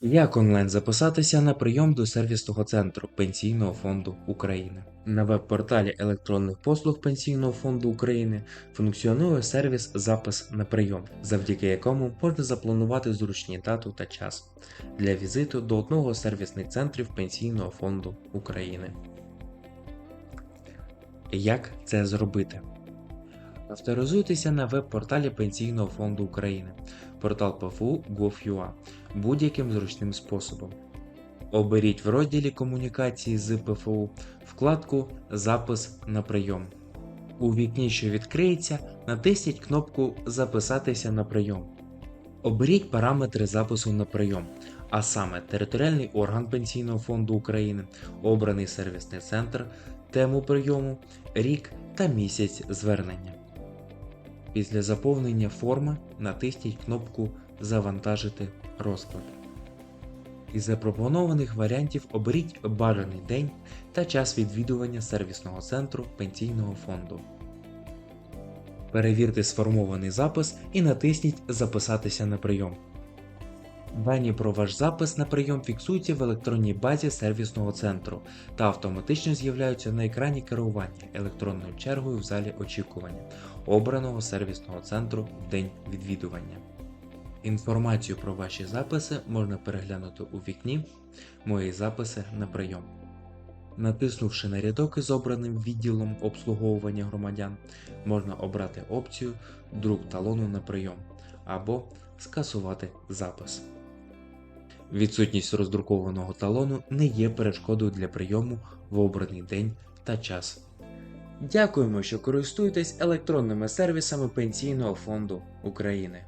Як онлайн записатися на прийом до сервісного центру Пенсійного фонду України? На веб-порталі електронних послуг Пенсійного фонду України функціонує сервіс Запис на прийом, завдяки якому можна запланувати зручні дату та час для візиту до одного з сервісних центрів Пенсійного фонду України. Як це зробити? Авторизуйтеся на веб-порталі Пенсійного фонду України, портал ПФУ Gov.ua будь-яким зручним способом. Оберіть в розділі Комунікації з ПФУ вкладку Запис на прийом. У вікні, що відкриється, натисніть кнопку Записатися на прийом. Оберіть параметри запису на прийом, а саме територіальний орган Пенсійного фонду України, обраний сервісний центр, тему прийому, рік та місяць звернення. Після заповнення форми натисніть кнопку Завантажити розклад. Із запропонованих варіантів оберіть бажаний день та час відвідування сервісного центру пенсійного фонду. Перевірте сформований запис і натисніть Записатися на прийом. Дані про ваш запис на прийом фіксуються в електронній базі сервісного центру та автоматично з'являються на екрані керування електронною чергою в залі очікування обраного сервісного центру в день відвідування. Інформацію про ваші записи можна переглянути у вікні Мої записи на прийом. Натиснувши на рядок із обраним відділом обслуговування громадян, можна обрати опцію Друк талону на прийом або скасувати запис. Відсутність роздрукованого талону не є перешкодою для прийому в обраний день та час. Дякуємо, що користуєтесь електронними сервісами Пенсійного фонду України.